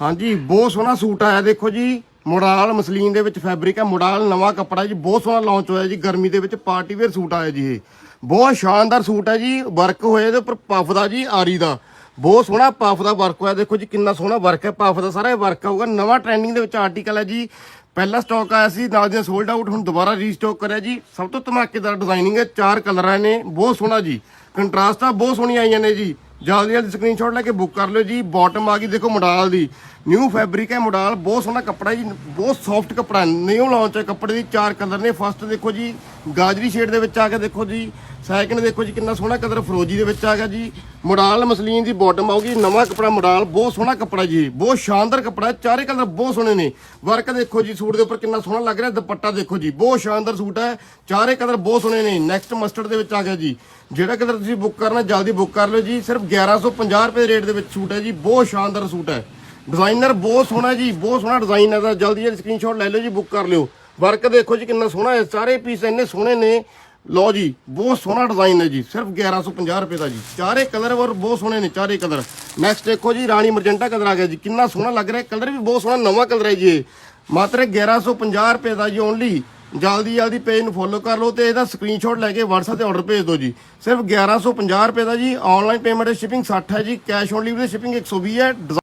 ਹਾਂਜੀ, ਬਹੁਤ ਸੋਹਣਾ ਸੂਟ ਆਇਆ, ਦੇਖੋ ਜੀ। ਮੋਡਾਲ ਮਸਲੀਨ ਦੇ ਵਿੱਚ ਫੈਬਰਿਕ ਹੈ ਮੋਡਾਲ ਨਵਾਂ ਕੱਪੜਾ ਜੀ, ਬਹੁਤ ਸੋਹਣਾ ਲਾਂਚ ਹੋਇਆ ਜੀ, ਗਰਮੀ ਦੇ ਵਿੱਚ ਪਾਰਟੀ ਵੇਅਰ ਸੂਟ ਆਇਆ ਜੀ ਇਹ। ਬਹੁਤ ਸ਼ਾਨਦਾਰ ਸੂਟ ਹੈ ਜੀ ਵਰਕ ਹੋਇਆ ਇਹਦੇ ਉੱਪਰ ਪਫ ਦਾ ਜੀ, ਆਰੀ ਦਾ। ਬਹੁਤ ਸੋਹਣਾ ਪਫ ਦਾ ਵਰਕ ਹੋਇਆ, ਦੇਖੋ ਜੀ, ਕਿੰਨਾ ਸੋਹਣਾ ਵਰਕ ਹੈ ਪਫ ਦਾ ਸਾਰਾ ਵਰਕ ਆਊਗਾ। ਨਵਾਂ ਟ੍ਰੈਂਡਿੰਗ ਦੇ ਵਿੱਚ ਆਰਟੀਕਲ ਹੈ ਜੀ, ਪਹਿਲਾ ਸਟਾਕ ਆਇਆ ਸੀ, ਨਾਲ ਦੀ ਸੋਲਡ ਆਊਟ ਹੁਣ ਦੁਬਾਰਾ ਰੀਸਟਾਕ ਕਰਿਆ ਜੀ। ਸਭ ਤੋਂ ਧਮਾਕੇਦਾਰ ਡਿਜ਼ਾਈਨਿੰਗ ਹੈ, ਚਾਰ ਕਲਰਾਂ ਨੇ, ਬਹੁਤ ਸੋਹਣਾ ਜੀ। ਕੰਟਰਾਸਟਾਂ ਬਹੁਤ ਸੋਹਣੀਆਂ ਆਈਆਂ ਨੇ ਜੀ। ਜਲਦੀ ਜਲਦੀ ਸਕਰੀਨਸ਼ਾਟ ਲੈ ਕੇ ਬੁੱਕ ਕਰ ਲਿਓ ਜੀ ਬਾਟਮ ਆ ਗਈ, ਦੇਖੋ ਮੋਡਾਲ ਦੀ। ਨਿਊ ਫੈਬਰਿਕ ਹੈ ਮੋਡਾਲ, ਬਹੁਤ ਸੋਹਣਾ ਕੱਪੜਾ ਜੀ, ਬਹੁਤ ਸੌਫਟ ਕੱਪੜਾ ਨਿਊ ਲਾਂਚ ਹੈ ਕੱਪੜੇ ਦੀ, ਚਾਰ ਕਲਰ ਨੇ ਫਸਟ ਦੇਖੋ ਜੀ ਗਾਜਰੀ ਸ਼ੇਡ ਦੇ ਵਿੱਚ ਆ ਕੇ ਦੇਖੋ ਜੀ ਸੈਕਿੰਡ ਦੇਖੋ ਜੀ, ਕਿੰਨਾ ਸੋਹਣਾ ਕਲਰ ਫਰੋਜੀ ਦੇ ਵਿੱਚ ਆ ਗਿਆ ਜੀ। ਮੋਡਾਲ ਮਸਲੀਨ ਦੀ ਬਾਟਮ ਆਊਗੀ, ਨਵਾਂ ਕੱਪੜਾ ਮੋਡਾਲ ਬਹੁਤ ਸੋਹਣਾ ਕੱਪੜਾ ਜੀ, ਬਹੁਤ ਸ਼ਾਨਦਾਰ ਕੱਪੜਾ ਹੈ। ਚਾਰੇ ਕਲਰ ਬਹੁਤ ਸੋਹਣੇ ਨੇ। ਵਰਕ ਦੇਖੋ ਜੀ, ਸੂਟ ਦੇ ਉੱਪਰ ਕਿੰਨਾ ਸੋਹਣਾ ਲੱਗ ਰਿਹਾ, ਦੁਪੱਟਾ ਦੇਖੋ ਜੀ, ਬਹੁਤ ਸ਼ਾਨਦਾਰ ਸੂਟ ਹੈ, ਚਾਰੇ ਕਲਰ ਬਹੁਤ ਸੋਹਣੇ ਨੇ। ਨੈਕਸਟ ਮਸਟਰਡ ਦੇ ਵਿੱਚ ਆ ਗਿਆ ਜੀ, ਜਿਹੜਾ ਕਲਰ ਤੁਸੀਂ ਬੁੱਕ ਕਰਨਾ, ਜਲਦੀ ਬੁੱਕ ਕਰ ਲਓ ਜੀ, ਸਿਰਫ 1150 ਰੁਪਏ ਦੇ ਰੇਟ ਦੇ ਵਿੱਚ ਸੂਟ ਹੈ ਜੀ, ਬਹੁਤ ਸ਼ਾਨਦਾਰ ਸੂਟ ਹੈ। ਡਿਜ਼ਾਈਨਰ ਬਹੁਤ ਸੋਹਣਾ ਜੀ, ਬਹੁਤ ਸੋਹਣਾ ਡਿਜ਼ਾਈਨ ਹੈ ਦਾ ਜਲਦੀ ਜਲਦੀ ਸਕਰੀਨਸ਼ਾਟ ਲੈ ਲਓ ਜੀ ਬੁੱਕ ਕਰ ਲਿਓ। ਵਰਕ ਦੇਖੋ ਜੀ ਕਿੰਨਾ ਸੋਹਣਾ ਹੈ, ਸਾਰੇ ਪੀਸ ਇੰਨੇ ਸੋਹਣੇ ਨੇ। ਲਓ ਜੀ, ਬਹੁਤ ਸੋਹਣਾ ਡਿਜ਼ਾਈਨ ਹੈ ਜੀ, ਸਿਰਫ 1150 ਰੁਪਏ ਦਾ ਜੀ। ਚਾਰੇ ਕਲਰ ਔਰ ਬਹੁਤ ਸੋਹਣੇ ਨੇ, ਚਾਰੇ ਕਲਰ ਨੈਕਸਟ ਦੇਖੋ ਜੀ, ਰਾਣੀ ਮਰਜੈਂਟਾ ਕਲਰ ਆ ਗਿਆ ਜੀ, ਕਿੰਨਾ ਸੋਹਣਾ ਲੱਗ ਰਿਹਾ ਕਲਰ ਵੀ ਬਹੁਤ ਸੋਹਣਾ, ਨਵਾਂ ਕਲਰ ਹੈ ਜੀ ਇਹ। ਮਾਤਰ 1150 ਰੁਪਏ ਦਾ ਜੀ ਓਨਲੀ ਜਲਦੀ ਜਲਦੀ ਪੇਜ ਨੂੰ ਫੋਲੋ ਕਰ ਲਓ ਤੇ ਇਹਦਾ ਸਕਰੀਨਸ਼ਾਟ ਲੈ ਕੇ WhatsApp ਤੇ ਆਰਡਰ ਭੇਜ ਦਿਓ ਜੀ। ਸਿਰਫ 1150 ਰੁਪਏ ਦਾ ਜੀ ਆਨਲਾਈਨ ਪੇਮੈਂਟ ਸ਼ਿਪਿੰਗ 60 ਹੈ ਜੀ ਕੈਸ਼ ਔਨ ਡਿਲੀਵਰੀ ਸ਼ਿਪਿੰਗ 120 ਹੈ